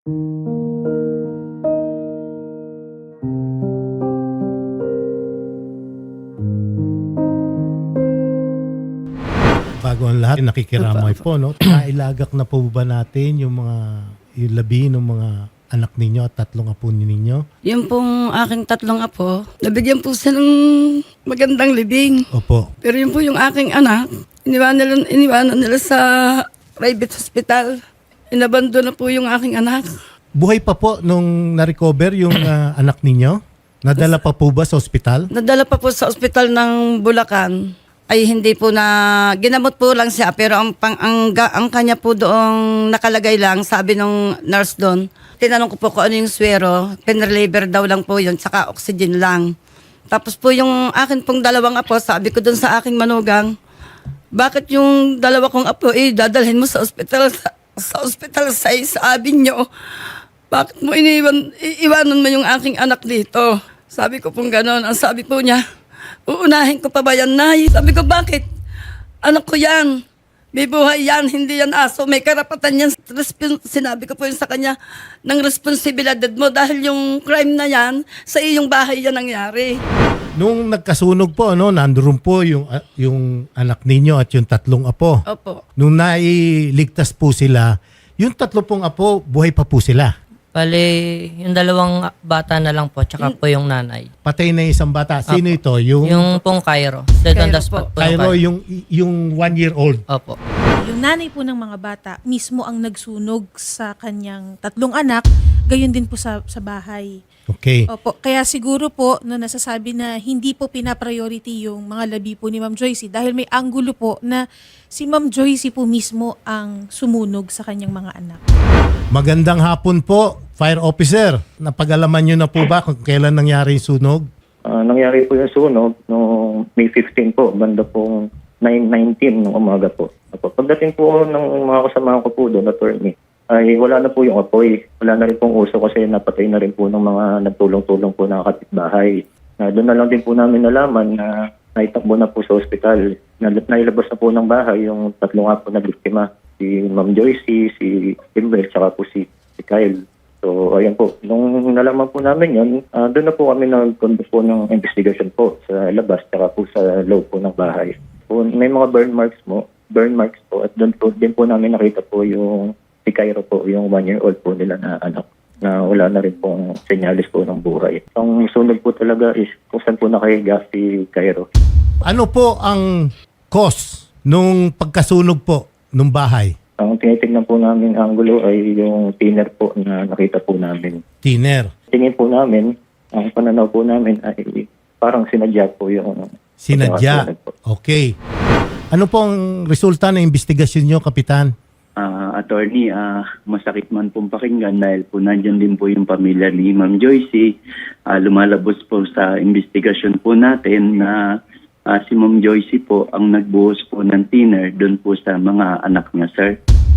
Bago ang lahat, nakikiramay po, no? Nailagak na po ba natin yung mga yung labi ng mga anak ninyo at tatlong apo ninyo? Yung pong aking tatlong apo, nabigyan po siya ng magandang libing. Opo. Pero yun po yung aking anak, iniwanan nila, iniwanan nila sa private hospital. Inabando na po yung aking anak. Buhay pa po nung na-recover yung ah, anak ninyo? Nadala pa po ba sa ospital? Nadala pa po sa ospital ng Bulacan. Ay hindi po na ginamot po lang siya pero ang pang ang, ga- ang kanya po doong nakalagay lang sabi nung nurse doon. Tinanong ko po kung ano yung swero, penreliver daw lang po yun, saka oxygen lang. Tapos po yung akin pong dalawang apo, sabi ko doon sa aking manugang, bakit yung dalawa kong apo, eh, dadalhin mo sa ospital, sa, sa ospital sa sabi nyo, bakit mo iniwan, iiwanan mo yung aking anak dito? Sabi ko pong gano'n. Ang sabi po niya, uunahin ko pa ba yan, Nay? Sabi ko, bakit? Anak ko yan. May buhay yan, hindi yan aso. May karapatan yan. Respon- Sinabi ko po yun sa kanya, ng responsibilidad mo dahil yung crime na yan, sa iyong bahay yan nangyari. Nung nagkasunog po, no, nandoon po yung, ah, yung anak ninyo at yung tatlong apo. Opo. Nung nailigtas po sila, yung tatlo pong apo, buhay pa po sila. Bale, yung dalawang bata na lang po, tsaka po yung nanay. Patay na yung isang bata. Sino ito? Yung, Yung pong Cairo. Dead on Cairo spot po. yung Cairo, Cairo. yung, yung one year old. Opo. Yung nanay po ng mga bata mismo ang nagsunog sa kanyang tatlong anak, gayon din po sa, sa bahay. Okay. Opo, kaya siguro po no nasasabi na hindi po pina-priority yung mga labi po ni Ma'am Joycey dahil may anggulo po na si Ma'am Joycey po mismo ang sumunog sa kanyang mga anak. Magandang hapon po, fire officer. Napag-alaman nyo na po ba kung kailan nangyari yung sunog? Ah, nangyari po yung sunog noong May 15 po, banda pong 9.19 ng umaga po. Apo, Pagdating po ng mga kasama ko po doon, attorney, ay wala na po yung apoy. Wala na rin pong uso kasi napatay na rin po ng mga nagtulong-tulong po na kapitbahay. Na doon na lang din po namin nalaman na naitakbo na po sa ospital. Na, nailabas na po ng bahay yung tatlong nga po na biktima. Si Ma'am Joycey, si Kimber, tsaka po si, si Kyle. So, ayan po. Nung nalaman po namin yun, ah, doon na po kami nag-conduct po ng investigation po sa labas tsaka po sa loob po ng bahay. Po, may mga burn marks mo, burn marks po at doon po din po namin nakita po yung si Cairo po, yung one year old po nila na anak na wala na rin pong senyalis po ng buhay. Ang sunog po talaga is kung saan po nakahiga si Cairo. Ano po ang cause nung pagkasunog po nung bahay? Ang tinitingnan po namin angulo ay yung thinner po na nakita po namin. Tiner. tingin po namin, ang pananaw po namin ay parang sinadya po yung Sinadya. po. Okay. Ano po ang resulta ng investigasyon nyo, Kapitan? Ah, attorney, ah, masakit man pong pakinggan dahil po nandyan din po yung pamilya ni Ma'am Joycey. Ah, lumalabos po sa investigasyon po natin na ah, si Ma'am Joycey po ang nagbuhos po ng thinner doon po sa mga anak niya, sir.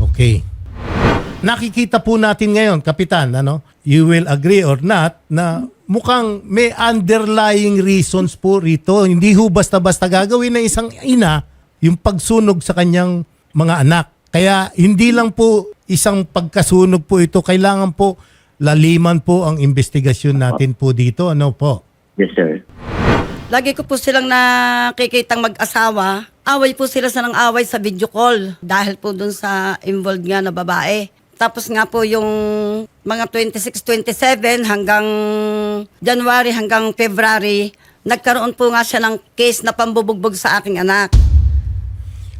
Okay. Nakikita po natin ngayon, Kapitan, ano, you will agree or not, na mukhang may underlying reasons po rito. Hindi ho basta-basta gagawin ng isang ina yung pagsunog sa kanyang mga anak. Kaya hindi lang po isang pagkasunog po ito, kailangan po laliman po ang investigasyon natin po dito. Ano po? Yes, sir. Lagi ko po silang nakikitang mag-asawa. Away po sila sa ng away sa video call dahil po dun sa involved nga na babae. Tapos nga po yung mga 26, 27 hanggang January hanggang February, nagkaroon po nga siya ng case na pambubugbog sa aking anak.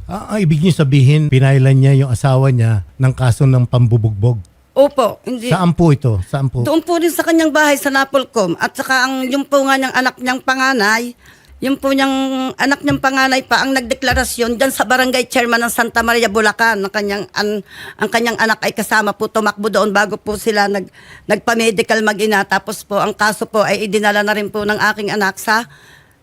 Ah, ah, ibig niyo sabihin, pinailan niya yung asawa niya ng kaso ng pambubugbog. Opo, hindi. Saan po ito? Saan po? Doon po rin sa kanyang bahay sa Napolcom at saka ang yung po nga niyang anak niyang panganay, yung po niyang anak niyang panganay pa ang nagdeklarasyon diyan sa barangay chairman ng Santa Maria Bulacan ng kanyang an, ang kanyang anak ay kasama po tumakbo doon bago po sila nag nagpa-medical mag-ina tapos po ang kaso po ay idinala na rin po ng aking anak sa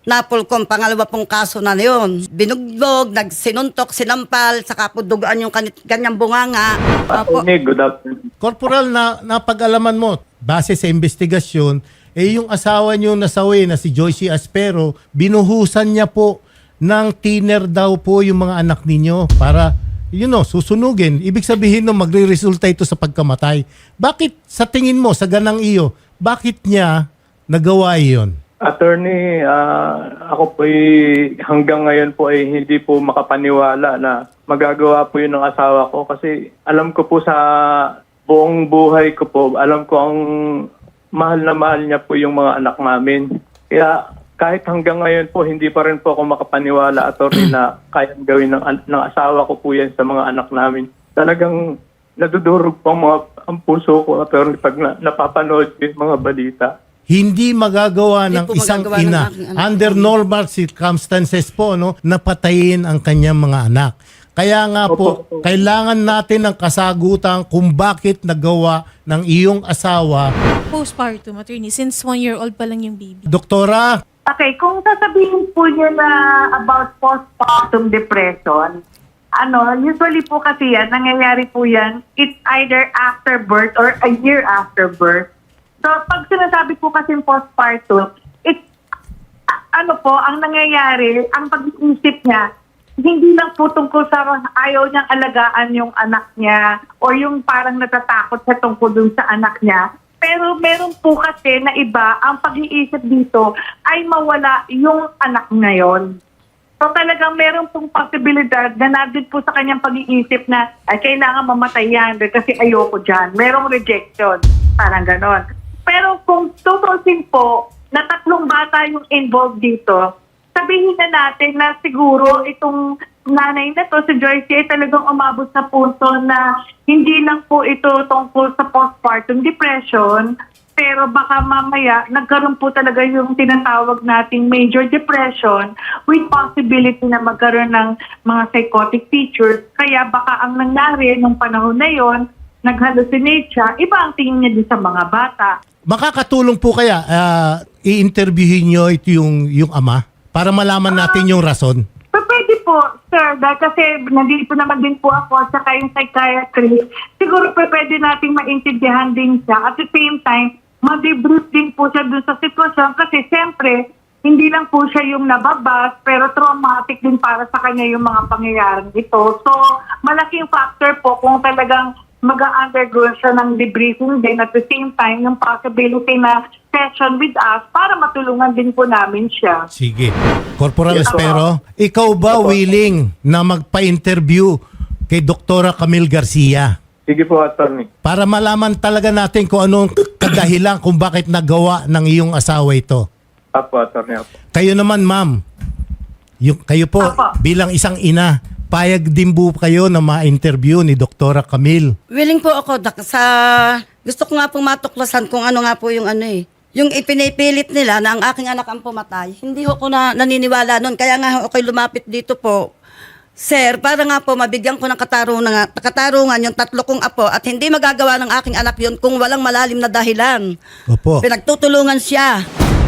Napolcom, pangalawa pong kaso na yun. Binugbog, nagsinuntok, sinampal, saka po dugaan yung kanit, kanyang bunganga. Opo. Attorney, good afternoon. Corporal, na napag-alaman mo, base sa investigasyon, eh yung asawa niyo nasawi na si Joycey Aspero, binuhusan niya po ng tiner daw po yung mga anak ninyo para you know, susunugin. Ibig sabihin no, magre-resulta ito sa pagkamatay. Bakit sa tingin mo, sa ganang iyo, bakit niya nagawa iyon? Attorney, ah, ako po hanggang ngayon po ay hindi po makapaniwala na magagawa po yun ng asawa ko kasi alam ko po sa buong buhay ko po, alam ko ang mahal na mahal niya po yung mga anak namin. Kaya kahit hanggang ngayon po, hindi pa rin po ako makapaniwala, attorney, na kaya gawin ng, ng asawa ko po yan sa mga anak namin. Talagang nadudurog po ang, mga, ang puso ko, attorney, pag na, napapanood yung mga balita. Hindi magagawa Hindi ng isang magagawa ng ina anak. under normal circumstances po no napatayin ang kanyang mga anak. Kaya nga po, Opo. kailangan natin ng kasagutan kung bakit nagawa ng iyong asawa. Postpartum, attorney, since one year old pa lang yung baby. Doktora, Okay, kung sasabihin po niyo na about postpartum depression, ano, usually po kasi yan, nangyayari po yan, it's either after birth or a year after birth. So, pag sinasabi po kasi postpartum, it's, a- ano po, ang nangyayari, ang pag-iisip niya, hindi lang po tungkol sa ayaw niyang alagaan yung anak niya or yung parang natatakot sa tungkol dun sa anak niya. Pero meron po kasi na iba, ang pag-iisip dito ay mawala yung anak ngayon. So talagang meron pong posibilidad na nandun po sa kanyang pag-iisip na ay kailangan mamatay yan kasi ayoko dyan. Merong rejection. Parang ganon. Pero kung tutusin po na tatlong bata yung involved dito, sabihin na natin na siguro itong nanay na to, si Joyce, ay talagang umabot sa punto na hindi lang po ito tungkol sa postpartum depression, pero baka mamaya nagkaroon po talaga yung tinatawag nating major depression with possibility na magkaroon ng mga psychotic features. Kaya baka ang nangyari nung panahon na yon, nag-hallucinate siya, iba ang tingin niya din sa mga bata. makakatulong po kaya ah, i-interviewin nyo ito yung, yung ama para malaman natin yung rason. So, pwede po, sir, dahil kasi nandito naman din po ako sa yung psychiatrist, siguro po pwede nating maintindihan din siya. At the same time, ma-debrief din po siya dun sa sitwasyon kasi siyempre, hindi lang po siya yung nababas, pero traumatic din para sa kanya yung mga pangyayaring ito. So, malaking factor po kung talagang mag-undergo siya ng debriefing din at the same time yung possibility na session with us para matulungan din po namin siya. Sige. Corporal Yes, Espero, ikaw ba willing na magpa-interview kay Doktora Camille Garcia? Sige po, attorney. Para malaman talaga natin kung anong kadahilan kung bakit nagawa ng iyong asawa ito. Apo, attorney. Apo. Kayo naman, ma'am. Yung, kayo po, Apo. bilang isang ina, payag din po kayo na ma-interview ni Doktora Camille. Willing po ako dak- sa gusto ko nga pong matuklasan kung ano nga po yung ano eh. Yung ipinipilit nila na ang aking anak ang pumatay, hindi ko na naniniwala nun. Kaya nga ako lumapit dito po. Sir, para nga po mabigyan ko ng katarungan, katarungan yung tatlo kong apo at hindi magagawa ng aking anak yun kung walang malalim na dahilan. Opo. Pinagtutulungan siya.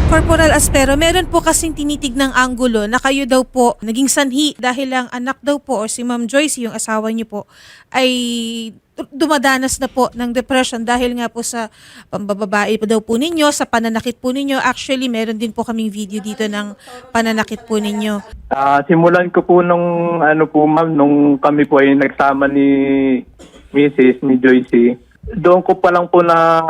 Corporal Aspero, meron po kasing tinitignang anggulo na kayo daw po naging sanhi dahil ang anak daw po or si Ma'am Joyce, yung asawa niyo po, ay dumadanas na po ng depression dahil nga po sa pambababae po daw po ninyo, sa pananakit po ninyo. Actually, meron din po kaming video dito ng pananakit po ninyo. Ah, simulan ko po nung ano po ma'am nung kami po ay nagsama ni Mrs. ni Joyce. Doon ko pa lang po na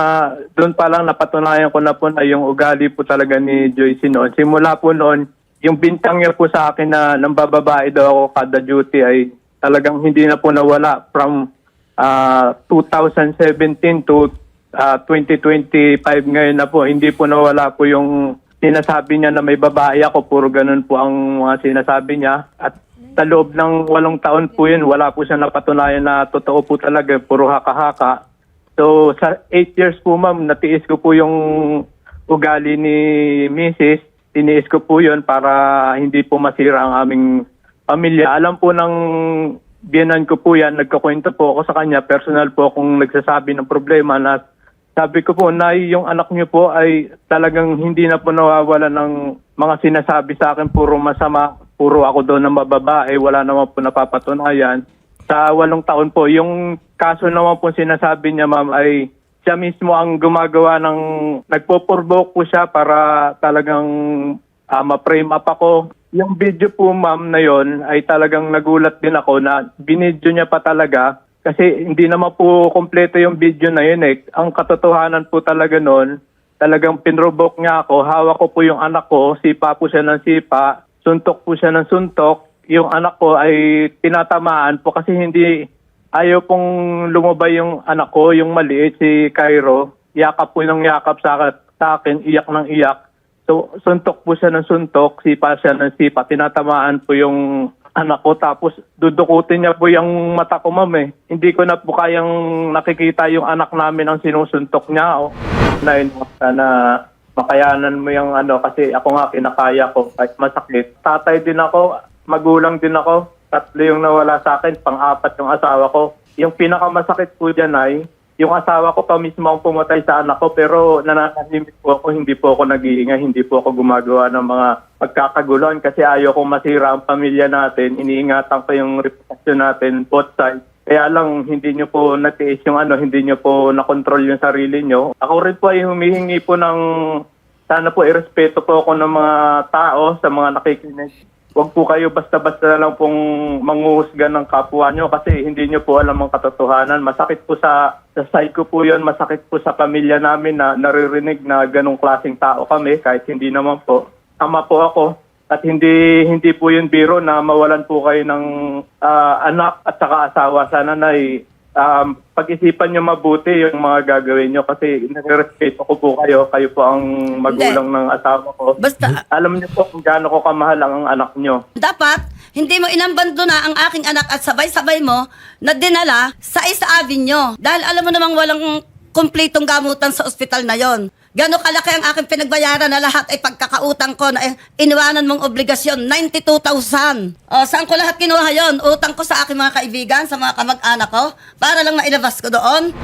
doon pa lang napatunayan ko na po na yung ugali po talaga ni Joyce noon. Simula po noon, yung bintang niya po sa akin na nang bababae daw ako kada duty ay talagang hindi na po nawala from ah, 2017 to ah, 2025 ngayon na po. Hindi po nawala po yung sinasabi niya na may babae ako. Puro ganun po ang mga sinasabi niya. At sa loob ng walong taon po yun, wala po siya napatunayan na totoo po talaga. Puro haka-haka. So sa 8 years po ma'am, natiis ko po yung ugali ni Mrs. Tiniis ko po yun para hindi po masira ang aming pamilya. Alam po ng biyanan ko po yan, nagkakwento po ako sa kanya, personal po akong nagsasabi ng problema na sabi ko po, Nay, yung anak niyo po ay talagang hindi na po nawawala ng mga sinasabi sa akin, puro masama, puro ako doon ng mababae, wala naman po napapatunayan. Sa walong taon po, yung kaso naman po sinasabi niya, ma'am, ay siya mismo ang gumagawa ng, nagpo-provoke po siya para talagang ah, ma-frame up ako. yung video po ma'am na yon ay talagang nagulat din ako na binidyo niya pa talaga kasi hindi naman po kompleto yung video na yun eh. Ang katotohanan po talaga noon, talagang pinrobok niya ako, hawak ko po yung anak ko, sipa po siya ng sipa, suntok po siya ng suntok. Yung anak ko ay tinatamaan po kasi hindi ayaw pong lumabay yung anak ko, yung maliit si Cairo. Yakap po ng yakap sa, sa akin, iyak ng iyak. So, suntok po siya ng suntok, sipa siya ng sipa. Tinatamaan po yung anak ko. Tapos, dudukutin niya po yung mata ko, ma'am eh. Hindi ko na po kayang nakikita yung anak namin ang sinusuntok niya. Oh. Na sana makayanan mo yung ano, kasi ako nga kinakaya ko kahit masakit. Tatay din ako, magulang din ako. Tatlo yung nawala sa akin, pang-apat yung asawa ko. Yung pinakamasakit po dyan ay, yung asawa ko pa mismo ang pumatay sa anak ko pero nananahimik po ako, hindi po ako nag-iingay, hindi po ako gumagawa ng mga pagkakagulan kasi ayaw kong masira ang pamilya natin. Iniingatan ko yung reputasyon natin, both sides. Kaya lang hindi nyo po natiis yung ano, hindi nyo po nakontrol yung sarili nyo. Ako rin po ay humihingi po ng sana po irespeto po ako ng mga tao sa mga nakikinig. Huwag po kayo basta-basta na lang pong manguhusga ng kapwa nyo kasi hindi nyo po alam ang katotohanan. Masakit po sa, sa side ko po yun, masakit po sa pamilya namin na naririnig na ganong klaseng tao kami kahit hindi naman po. Ama po ako at hindi hindi po yun biro na mawalan po kayo ng ah, anak at saka asawa. Sana na um, pag-isipan nyo mabuti yung mga gagawin nyo kasi nare-respeto ko po kayo. Kayo po ang magulang ng asawa ko. Basta, Alam niyo po kung gaano ko kamahal ang anak nyo. dapat, hindi mo inambando na ang aking anak at sabay-sabay mo na dinala sa East Avenue. Dahil alam mo namang walang kumpletong gamutan sa ospital na yon. Gano'ng kalaki ang aking pinagbayaran na lahat ay pagkakautang ko na eh, iniwanan mong obligasyon, 92,000. O, saan ko lahat kinuha yon? Utang ko sa aking mga kaibigan, sa mga kamag-anak ko, para lang mailabas ko doon.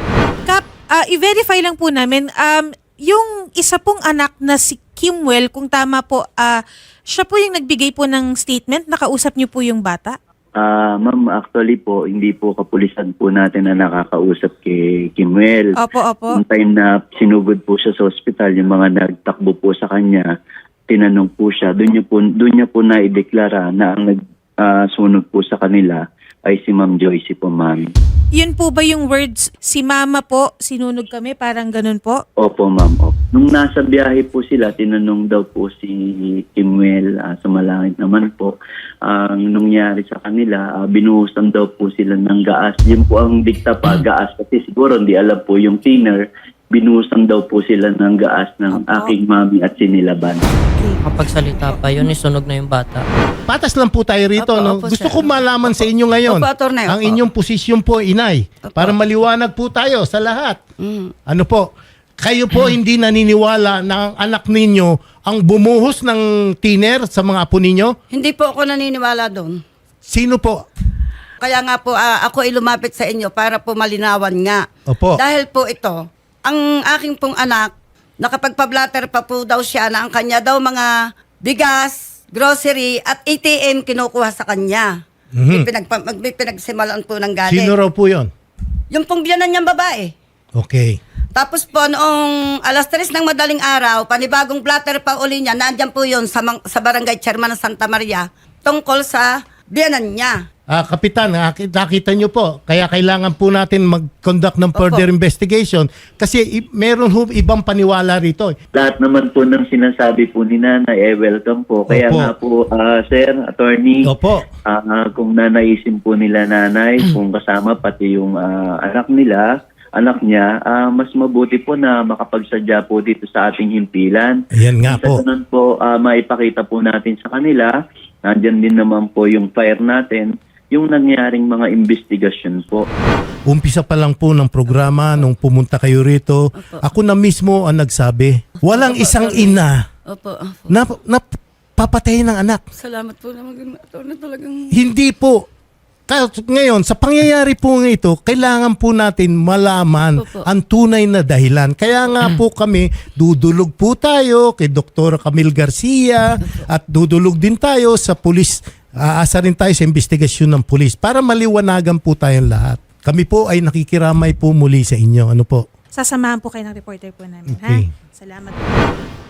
Kap, ah, i-verify lang po namin, um, yung isa pong anak na si Kimwell, kung tama po, ah, siya po yung nagbigay po ng statement, nakausap niyo po yung bata? Ah, ma'am, actually po, hindi po kapulisan po natin na nakakausap kay Kimuel. Opo, opo. Yung time na sinugod po siya sa ospital, yung mga nagtakbo po sa kanya, tinanong po siya, doon niya po, doon niya po naideklara na ang nagsunog po sa kanila ay si Ma'am Joyce po, ma'am. Yun po ba yung words, si mama po, sinunog kami, parang ganun po? Opo, ma'am. Opo. Nung nasa biyahe po sila, tinanong daw po si Kimuel ah, sa malangit naman po ang nangyari sa kanila. ah, binuhusan daw po sila ng gaas. Yun po ang dikta pa, gaas. Kasi siguro hindi alam po yung thinner. Binuhusan daw po sila ng gaas ng aking mami at sinilaban. Kapag salita pa yun, isunog na yung bata. Patas lang po tayo rito. Opo, no? opo, Gusto sir. ko malaman sa inyo ngayon Opo, attorney, ang opo. inyong posisyon po, inay. Para maliwanag po tayo sa lahat. Mm. Ano po, kayo po hindi naniniwala na ang anak ninyo ang bumuhos ng tiner sa mga apo ninyo? Hindi po ako naniniwala doon. Sino po? Kaya nga po ah, ako ay lumapit sa inyo para po malinawan nga. Opo. Dahil po ito, ang aking pong anak, nakapagpa-blatter pa po daw siya na ang kanya daw mga bigas, grocery at ATM kinukuha sa kanya. May, pinagpa- may pinagsimalaan po ng galing. Sino raw po yon? Yung pong biyanan niyang babae. Okay. Tapos po, noong alas 3 ng madaling araw, panibagong blatter pa uli niya, nandyan po yun sa, mang- sa barangay chairman ng Santa Maria, tungkol sa biyanan niya. Ah, Kapitan, nakita, nakita nyo po, kaya kailangan po natin mag-conduct ng further Opo. investigation kasi i- meron ho ibang paniwala rito. Lahat naman po ng sinasabi po ni Nanay, eh, welcome po. Kaya Opo. nga po, ah, Sir, Attorney, Opo. Ah, kung nanaisin po nila nanay, kung kasama pati yung ah, anak nila, anak niya, ah, mas mabuti po na makapagsadya po dito sa ating himpilan. Ayan nga Sa po. ganun po, ah, maipakita po natin sa kanila, nandyan din naman po yung fire natin, yung nangyaring mga investigasyon po. Umpisa pa lang po ng programa nung pumunta kayo rito. Ako na mismo ang nagsabi. Walang isang ina Opo, opo. na, na papatayin ng anak. Salamat po na maging na talagang... Hindi po. Ngayon, sa pangyayari po ng ito, kailangan po natin malaman Opo. ang tunay na dahilan. Kaya nga po kami, dudulog po tayo kay Dr. Camille Garcia at dudulog din tayo sa pulis. Aasa rin tayo sa investigasyon ng pulis para maliwanagan po tayong lahat. Kami po ay nakikiramay po muli sa inyo. Ano po? Sasamahan po kayo ng reporter po namin, Okay. ha? Salamat po.